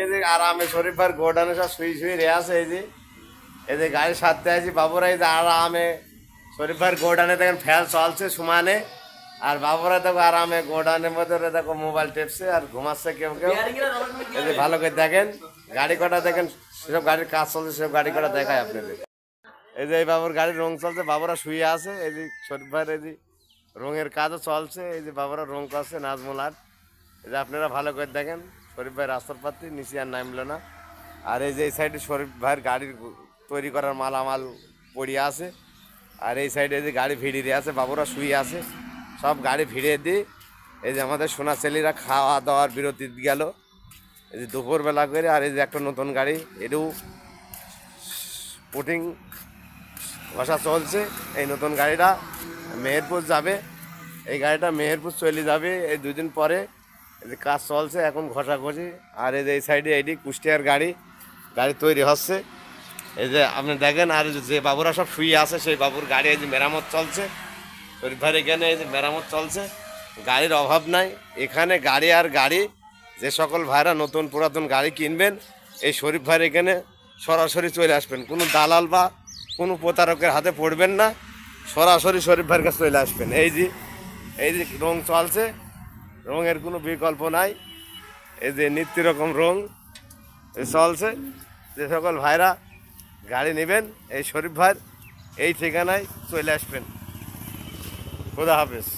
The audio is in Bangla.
এই যে আরামে শরীফ ভাই গোডানে সব শুই শুই রে আছে এই যে। এই যে গাড়ির সাথে আছি বাবুরা এই যে আরামে। শরীফ ভাইয়ের গোডানে দেখেন ফ্যাল চলছে সমানে। আর বাবুরা দেখো আরামে গোডানের মধ্যে দেখো মোবাইল টেপছে আর ঘুমাচ্ছে কেউ কেউ। এই যে ভালো করে দেখেন গাড়ি কটা দেখেন সেসব গাড়ির কাজ চলছে সেসব গাড়ি কটা দেখায় আপনাদের। এই যে এই বাবুর গাড়ির রং চলছে বাবুরা শুয়ে আছে এই যে শরীফ ভাইয়ের এই যে রঙের কাজও চলছে এই যে বাবুরা রং করছে নাজমুল আর্ট এই যে আপনারা ভালো করে দেখেন। শরীফ ভাই রাস্তার পাতি নিচে আর নামলো না। আর এই যে এই সাইডে শরীফ ভাইয়ের গাড়ির তৈরি করার মালামাল পড়িয়ে আছে। আর এই সাইডে যে গাড়ি ভিড়িয়ে আছে, বাবুরা শুয়ে আছে। সব গাড়ি ভিড়িয়ে দিই এই যে আমাদের সোনা ছেলেরা খাওয়া দাওয়ার বিরতি গেল। এই যে দুপুরবেলা করে আর এই যে একটা নতুন গাড়ি, এটাও পুটিং বসা চলছে। এই নতুন গাড়িটা মেহেরপুর যাবে। এই গাড়িটা মেহেরপুর চলে যাবে এই দুদিন পরে। যে কাজ চলছে, এখন ঘষাঘষি। আর এই যে এই সাইডে এইটি কুষ্টিয়ার গাড়ি গাড়ি তৈরি হচ্ছে। এই যে আপনি দেখেন, আর যে বাবুরা সব শুয়ে আছে, সেই বাবুর গাড়ি এই যে মেরামত চলছে। শরীফ ভাইয়ের এখানে এই যে মেরামত চলছে। গাড়ির অভাব নাই। এখানে গাড়ি আর গাড়ি, যে সকল ভাইরা নতুন পুরাতন গাড়ি কিনবেন, এই শরীফ ভাইয়ের এখানে সরাসরি চলে আসবেন। কোনো দালাল বা কোনো প্রতারকের হাতে পড়বেন না। সরাসরি শরীফ ভাইয়ের কাছে চলে আসবেন। এই যে এই যে রং চলছে। রঙের কোনো বিকল্প নাই। এই যে নিত্য রকম রং চলছে। যে সকল ভাইরা গাড়ি নেবেন, এই শরীফ ভাইয়ের এই ঠিকানায় চলে আসবেন। খোদা হাফেজ।